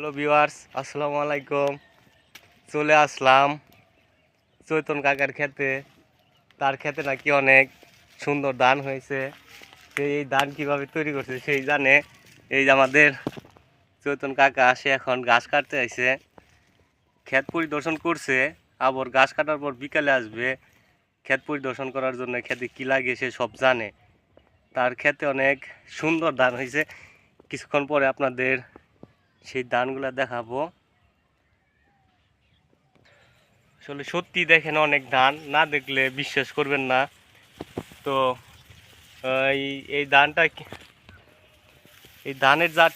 Hello viewers আসসালামু আলাইকুম চলে আসলাম চৈতন কাকার খেতে। তার খেতে নাকি অনেক সুন্দর ধান হয়েছে। সে এই ধান কীভাবে তৈরি করছে সেই জানে। এই যে আমাদের চৈতন কাকা, সে এখন ঘাস কাটতে আইছে। ক্ষেত পরিদর্শন করছে। আবার ঘাস কাটার পর বিকালে আসবে। ক্ষেত পরিদর্শন করার জন্য খেতে কী লাগে সে সব জানে। তার খেতে অনেক সুন্দর ধান হয়েছে। কিছুক্ষণ পরে আপনাদের সেই ধানগুলো দেখাবো। আসলে সত্যি দেখেন অনেক ধান না দেখলে বিশ্বাস করবেন না। তো এই এই ধানটা এই ধানের জাত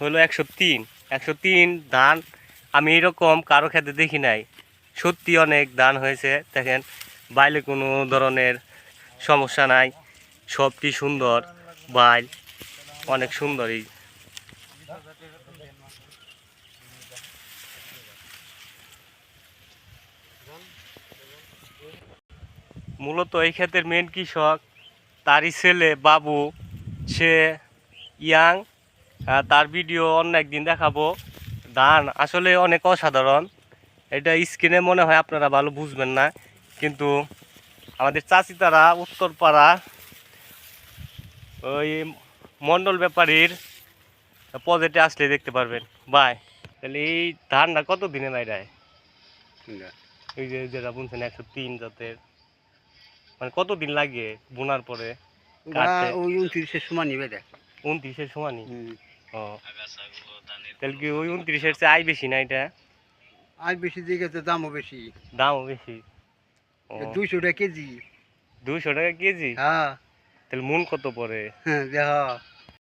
হলো একশো তিন। একশো তিন ধান আমি এরকম কারও খেতে দেখি নাই। সত্যি অনেক ধান হয়েছে, দেখেন। বাইলে কোনো ধরনের সমস্যা নাই। সবটি সুন্দর। বাইল অনেক সুন্দর এই মূলত এই ক্ষেতের মেন কৃষক তারই ছেলে, বাবু, সে ইয়াং তার ভিডিও অন্য একদিন দেখাবো। ধান আসলে অনেক অসাধারণ। এটা স্ক্রিনে মনে হয় আপনারা ভালো বুঝবেন না, কিন্তু আমাদের চাষি তারা উত্তরপাড়া ওই মণ্ডল ব্যাপারীর পজেটে আসলে দেখতে পারবেন। বাই তাহলে এই ধানটা কত দিনে বাইরায় এই যে যেটা বুনছেন একশো তিন জাতের। মানে কতদিন লাগে বোনার পরে? ওই উনত্রিশের সময় নিবে দেখ। উনত্রিশের সমানই ও। তাহলে কি ওই উনত্রিশের চেয়ে আয় বেশি না এটা? আজ বেশি দিকে তো দামও বেশি। দামও বেশি। দুইশো টাকা কেজি। দুশো টাকা কেজি? হ্যাঁ। তাহলে মন কত পরে? হ্যাঁ